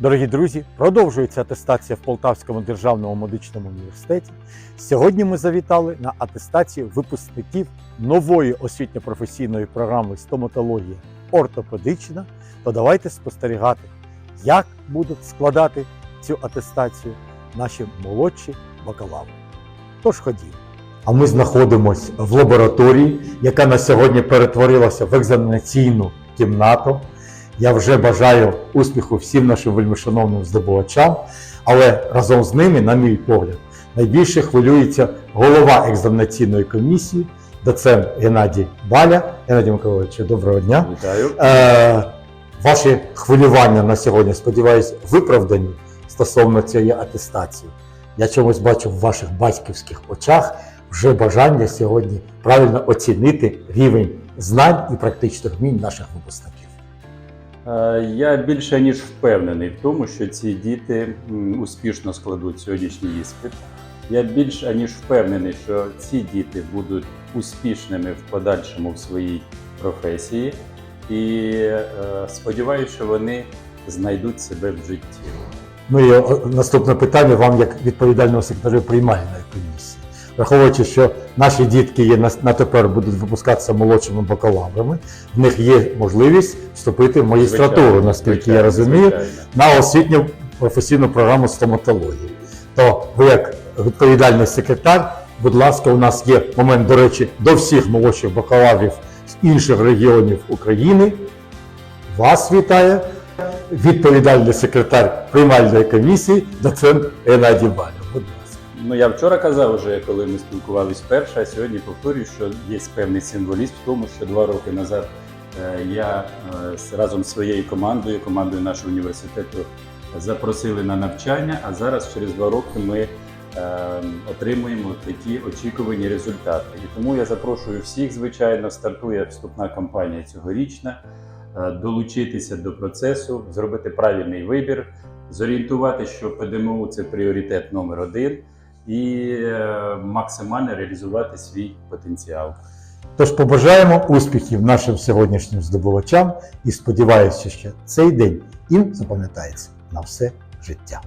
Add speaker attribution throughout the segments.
Speaker 1: Дорогі друзі, продовжується атестація в Полтавському державному медичному університеті. Сьогодні ми завітали на атестацію випускників нової освітньо-професійної програми стоматологія ортопедична. То давайте спостерігати, як будуть складати цю атестацію наші молодші бакалаври. Тож ходімо. А ми знаходимося в лабораторії, яка на сьогодні перетворилася в екзаменаційну кімнату. Я вже бажаю успіху всім нашим вельмишановним здобувачам, але разом з ними, на мій погляд, найбільше хвилюється голова екзаменаційної комісії, доцент Геннадій Баля. Геннадій Миколаївич, доброго дня.
Speaker 2: Вітаю.
Speaker 1: Е, ваші хвилювання на сьогодні, сподіваюсь, виправдані стосовно цієї атестації. Я чомусь бачу в ваших батьківських очах вже бажання сьогодні правильно оцінити рівень знань і практичних вмінь наших випускників.
Speaker 2: Е, Я більше ніж впевнений в тому, що ці діти успішно складуть сьогоднішній іспит. Я більш аніж впевнений, що ці діти будуть успішними в подальшому в своїй професії, і е, сподіваюся, що вони знайдуть себе в житті.
Speaker 1: Ну і наступне питання вам як відповідального секретаря приймальної комісії. Враховуючи, що наші дітки є на, на тепер будуть випускатися молодшими бакалаврами, в них є можливість вступити в магістратуру, наскільки я розумію, на освітню професійну програму стоматології. То ви, як відповідальний секретар, будь ласка, у нас є момент, до речі, до всіх молодших бакалаврів з інших регіонів України. Вас вітає відповідальний секретар приймальної комісії, доцент Геннадій Баля.
Speaker 2: Ну, я вчора казав вже, коли ми спілкувалися вперше, а сьогодні повторюю, що є певний символізм в тому, що два роки назад е, я е, разом з своєю командою, командою нашого університету, запросили на навчання, а зараз через два роки ми е, отримуємо такі очікувані результати. І тому я запрошую всіх, звичайно, стартує вступна кампанія цьогорічна, долучитися до процесу, зробити правильний вибір, зорієнтувати, що ПДМУ це пріоритет номер один і е, максимально реалізувати свій потенціал.
Speaker 1: Тож побажаємо успіхів нашим сьогоднішнім здобувачам і сподіваюся, що цей день їм запам'ятається на все життя.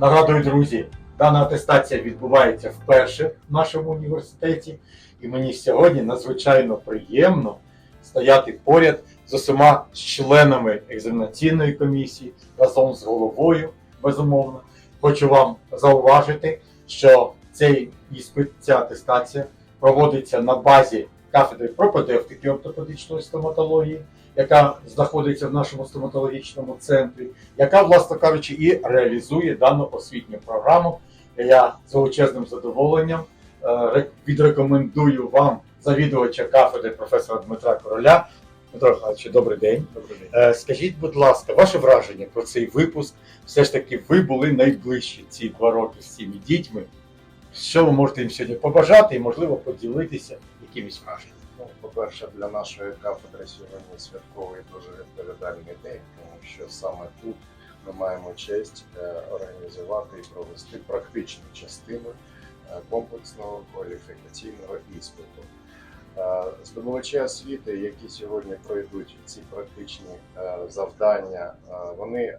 Speaker 1: Нагадую, друзі, дана атестація відбувається вперше в нашому університеті, і мені сьогодні надзвичайно приємно стояти поряд з усіма членами екзаменаційної комісії разом з головою, безумовно. Хочу вам зауважити, що цей іспит, ця атестація проводиться на базі кафедри пропедевтики ортопедичної стоматології, яка знаходиться в нашому стоматологічному центрі, яка, власне кажучи, і реалізує дану освітню програму. Я з величезним задоволенням е, відрекомендую вам завідувача кафедри професора Дмитра Короля. Дмитро Михайлович, добрий день.
Speaker 2: Добрий день.
Speaker 1: Е, Скажіть, будь ласка, ваше враження про цей випуск? Все ж таки, ви були найближчі ці два роки з цими дітьми. Що ви можете їм сьогодні побажати і, можливо, поділитися якимись враженнями?
Speaker 3: Ну, по-перше, для нашої кафедри сьогодні святковий дуже відповідальний день, тому що саме тут ми маємо честь е, організувати і провести практичну частину е, комплексного кваліфікаційного іспиту. Е, Здобувачі освіти, які сьогодні пройдуть ці практичні е, завдання, е, вони е,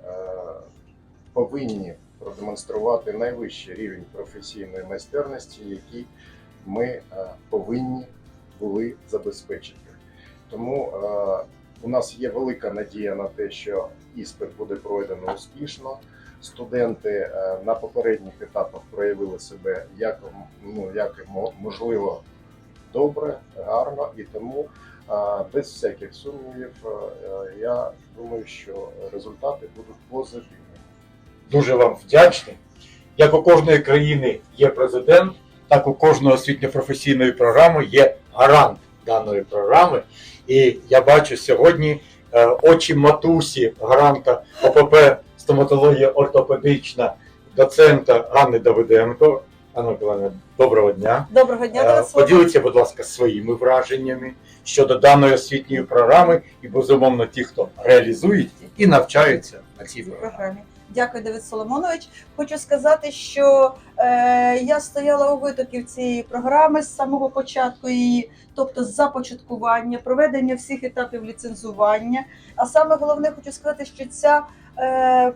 Speaker 3: повинні продемонструвати найвищий рівень професійної майстерності, який ми е, повинні були забезпечити. Тому е, у нас є велика надія на те, що іспит буде пройдено успішно. Студенти е, на попередніх етапах проявили себе як, ну, як мо- можливо добре, гарно, і тому без всяких сумнівів я думаю, що результати будуть позитивними.
Speaker 1: Дуже вам вдячний. Як у кожної країни є президент, так у кожної освітньо-професійної програми є гарант даної програми. І я бачу сьогодні е, очі матусі, гаранта ОПП стоматологія ортопедична, доцента Ганни Давиденко. Анна Миколаївна, доброго дня.
Speaker 4: Доброго дня,
Speaker 1: Е,
Speaker 4: Тарас.
Speaker 1: Поділіться, будь ласка, своїми враженнями щодо даної освітньої програми і, безумовно, ті, хто реалізують і навчаються на цій програмі.
Speaker 4: Дякую, Давид Соломонович. Хочу сказати, що е, я стояла у витоків цієї програми з самого початку її, тобто з започаткування, проведення всіх етапів ліцензування. А саме головне, хочу сказати, що ця е,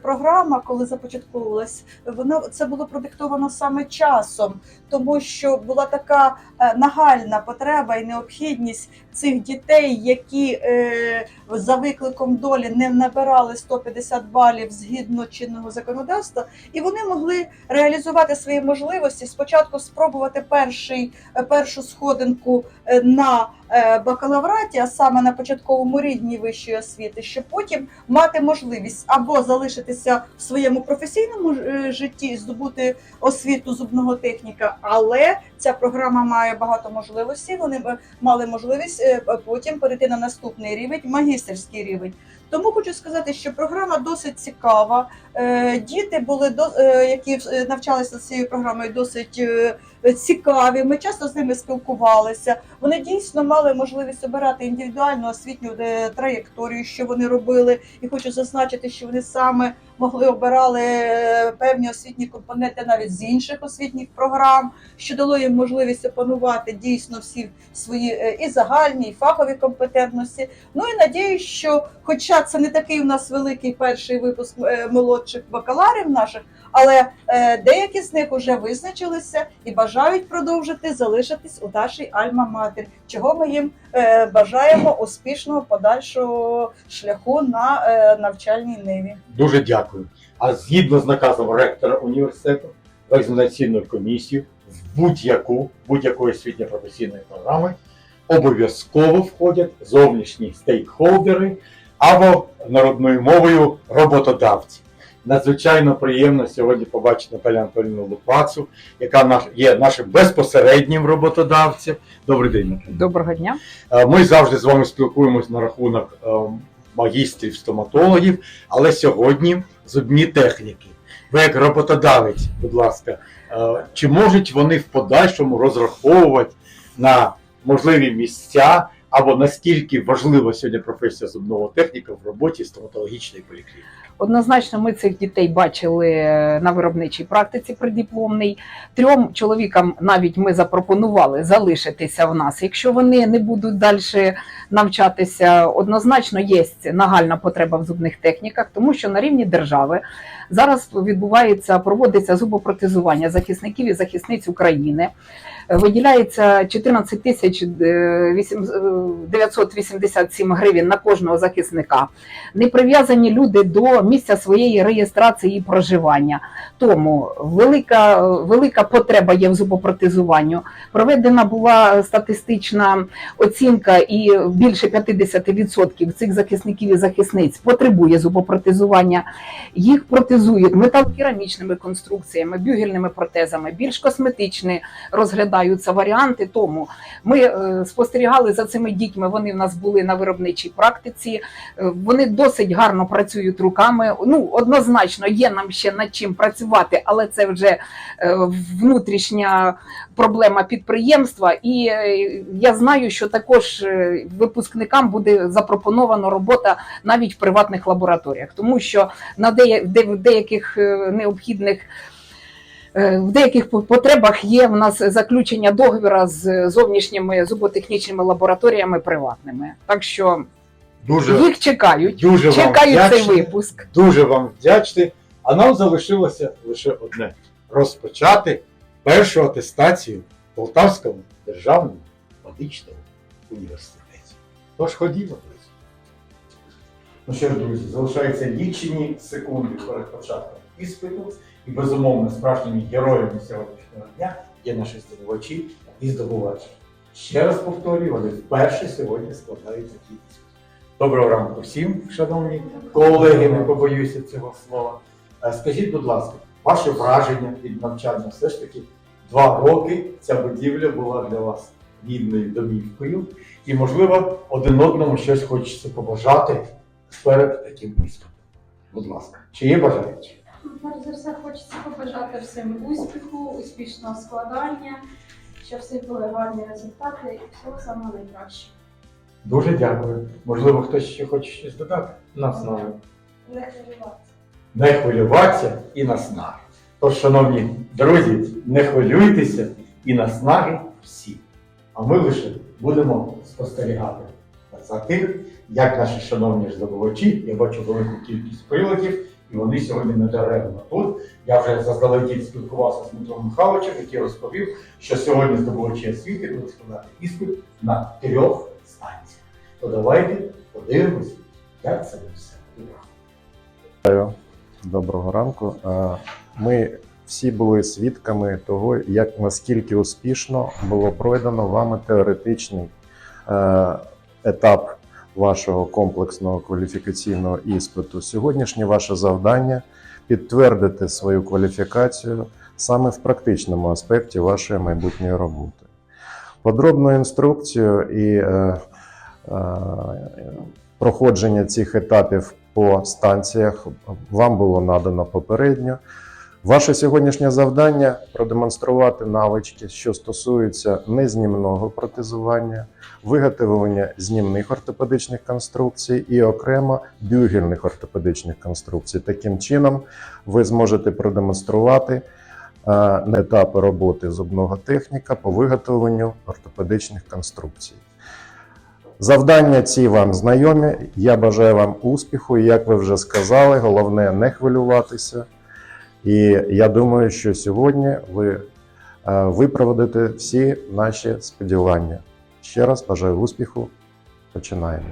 Speaker 4: програма, коли започатковувалась, вона це було продиктовано саме часом, тому що була така е, нагальна потреба і необхідність цих дітей, які е, за викликом долі не набирали 150 балів згідно чинного законодавства, і вони могли реалізувати свої можливості. Спочатку спробувати перший, е, першу сходинку е, на е, бакалавраті, а саме на початковому рівні вищої освіти, щоб потім мати можливість або залишитися в своєму професійному е, житті, здобути освіту зубного техніка, але ця програма має багато можливостей. Вони мали можливість е, потім перейти на наступний рівень, магістерський рівень. Тому хочу сказати, що програма досить цікава. Е, Діти були до е, які е, навчалися цією програмою, досить цікаві. Ми часто з ними спілкувалися. Вони дійсно мали можливість обирати індивідуальну освітню траєкторію, що вони робили. І хочу зазначити, що вони саме могли обирали е, певні освітні компоненти навіть з інших освітніх програм, що дало їм можливість опанувати дійсно всі свої е, і загальні, і фахові компетентності. Ну і надіюсь, що, хоча це не такий у нас великий перший випуск е, молодших бакаларів наших, але деякі з них вже визначилися і бажають продовжити залишитись у нашій Альма-Матер, чого ми їм бажаємо успішного подальшого шляху на е, навчальній ниві.
Speaker 1: Дуже дякую. А згідно з наказом ректора університету, в екзаменаційну комісію в будь-яку будь-якої освітньо професійної програми обов'язково входять зовнішні стейкхолдери або народною мовою роботодавці. Надзвичайно приємно сьогодні побачити Наталію Анатолійовну Лупацу, яка наш, є нашим безпосереднім роботодавцем. Добрий день, Наталя.
Speaker 5: Доброго дня.
Speaker 1: Е, Ми завжди з вами спілкуємось на рахунок е, магістрів, стоматологів, але сьогодні зубні техніки. Ви як роботодавець, будь ласка, е, чи можуть вони в подальшому розраховувати на можливі місця або наскільки важлива сьогодні професія зубного техніка в роботі стоматологічної поліклініки?
Speaker 5: Однозначно, ми цих дітей бачили на виробничій практиці придипломній. Трьом чоловікам навіть ми запропонували залишитися в нас. Якщо вони не будуть далі навчатися, однозначно є нагальна потреба в зубних техніках, тому що на рівні держави зараз відбувається, проводиться зубопротезування захисників і захисниць України. Е, Виділяється 14 тисяч е, вісім- е, 987 гривень на кожного захисника. Не прив'язані люди до місця своєї реєстрації і проживання. Тому велика, велика потреба є в зубопротезуванню. Проведена була статистична оцінка, і більше 50% цих захисників і захисниць потребує зубопротезування. Їх протезують металокерамічними конструкціями, бюгельними протезами, більш косметичні розглядаються варіанти. Тому ми е, спостерігали за цими дітьми. Вони в нас були на виробничій практиці. Е, Вони досить гарно працюють руками. Ну однозначно є нам ще над чим працювати, але це вже е, внутрішня проблема підприємства. І я знаю, що також випускникам буде запропоновано робота навіть в приватних лабораторіях, тому що на деяких необхідних. Е, В деяких потребах є в нас заключення договора з зовнішніми зуботехнічними лабораторіями приватними. Так що
Speaker 1: Дуже,
Speaker 5: їх чекають,
Speaker 1: дуже вам
Speaker 5: чекають цей
Speaker 1: вдячний.
Speaker 5: випуск.
Speaker 1: Дуже вам вдячний. А нам залишилося лише одне розпочати першу атестацію в Полтавському державному медичному університеті. Тож ходімо, друзі. Ну що ж, друзі, залишаються лічені секунди перед початком іспиту. І безумовно, справжніми героями сьогоднішнього дня є наші здобувачі і здобувачі. Ще раз повторюю, вони вперше сьогодні складають іспит. Доброго ранку всім, шановні колеги, не побоюся цього слова. Е, Скажіть, будь ласка, ваше враження від навчання все ж таки два роки ця будівля була для вас рідною домівкою, і, можливо, один одному щось хочеться побажати перед таким іспитом. Будь ласка, чи є бажаючі?
Speaker 6: Перш за все, хочеться побажати всім успіху, успішного складання, щоб всіх були гарні результати і всього самого найкращого.
Speaker 1: Дуже дякую. Можливо, хтось ще хоче щось додати? Нас знає.
Speaker 6: Не хвилюватися.
Speaker 1: не хвилюватися і наснаги. Тож, шановні друзі, не хвилюйтеся і наснаги всі. А ми лише будемо спостерігати за тим, як наші шановні здобувачі, я бачу велику кількість приладів, і вони сьогодні не даремно тут. Я вже заздалегідь спілкувався з Дмитром Михайловичем, який розповів, що сьогодні здобувачі освіти будуть складати іспит на трьох станціях. То давайте подивимося, як це все буде.
Speaker 3: Доброго ранку. Е, Ми всі були свідками того, як наскільки успішно було пройдено вами теоретичний е, етап вашого комплексного кваліфікаційного іспиту. Сьогоднішнє ваше завдання підтвердити свою кваліфікацію саме в практичному аспекті вашої майбутньої роботи. Подробну інструкцію і е, е, проходження цих етапів по станціях вам було надано попередньо. Ваше сьогоднішнє завдання продемонструвати навички, що стосуються незнімного протезування, виготовлення знімних ортопедичних конструкцій і окремо бюгельних ортопедичних конструкцій. Таким чином, ви зможете продемонструвати е, етапи роботи зубного техніка по виготовленню ортопедичних конструкцій. Завдання ці вам знайомі. Я бажаю вам успіху. І як ви вже сказали, головне не хвилюватися. І я думаю, що сьогодні ви випроводите всі наші сподівання. Ще раз бажаю успіху. Починаємо.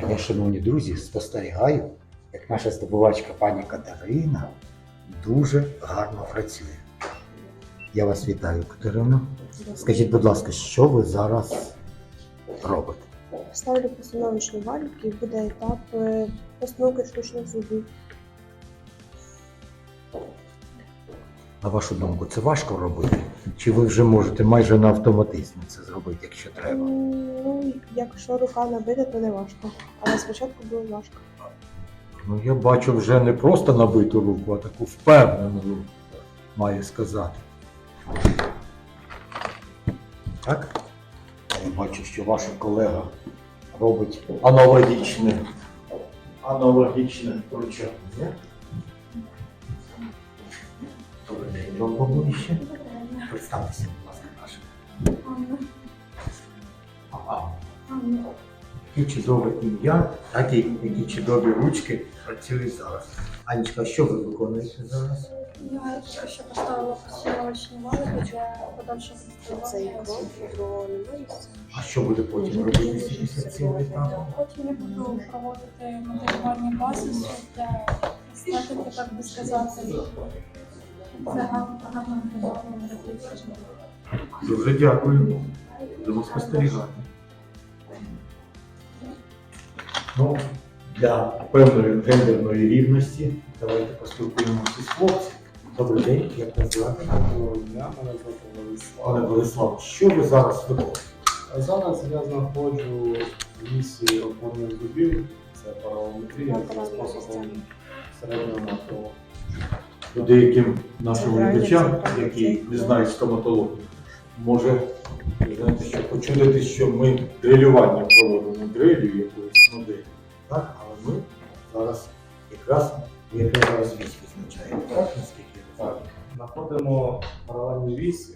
Speaker 1: Я, шановні друзі, спостерігаю, як наша здобувачка пані Катерина дуже гарно працює. Я вас вітаю, Катерина. Скажіть, будь ласка, що ви зараз робите?
Speaker 7: Ставлю постановочні валіки і буде етап е, постановки штучних зубів.
Speaker 1: На вашу думку, це важко робити? Чи ви вже можете майже на автоматизмі це зробити, якщо треба?
Speaker 7: Ну, якщо рука набита, то не важко. Але спочатку було важко.
Speaker 1: Ну, я бачу вже не просто набиту руку, а таку впевнену руку, маю сказати. Так? Я бачу, що ваша колега робить аналогічне, аналогічне втручання. Поближче. Представтеся, будь ласка, наше. Ага. Які чудове ім'я, так і які чудові ручки працюють зараз. Анечка, що ви виконуєте зараз?
Speaker 6: Я тільки що поставила постановочні валики для подальшого
Speaker 7: Цей крок про немилість.
Speaker 1: А що буде потім робитися після цього етапу?
Speaker 6: Потім я буду проводити моделювання базису для естетики, так би сказати. Гарно.
Speaker 1: Дуже дякую. Будемо спостерігати. Ну, для певної гендерної рівності давайте поспілкуємося з хлопцем. Добрий день, як вас звати?
Speaker 8: Доброго дня, мене звати Владислав.
Speaker 1: Пане Владислав, що ви зараз?
Speaker 8: А Зараз я знаходжу в місці опорних зубів, це паралометрія за способом середнього напряму.
Speaker 1: Деяким нашим глядачам, які не знають стоматологію, може знаєте, що почудити, що ми дрилювання проводимо дрилю якоїсь моделі. Так? Але ми зараз якраз яке зараз вісь визначаємо, так? Наскільки я
Speaker 8: Так, знаходимо паралельні вісі,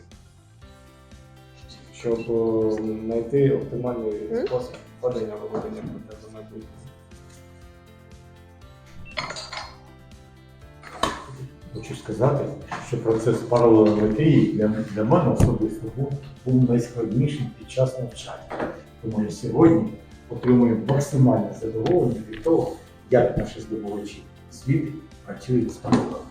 Speaker 8: щоб е, знайти оптимальний спосіб введення виведення протезу майбутнього.
Speaker 1: Хочу сказати, що процес паралелометрії для, для мене особисто був, був найскладнішим під час навчання. Тому я сьогодні отримую максимальне задоволення від того, як наші здобувачі світ працюють з паспортом.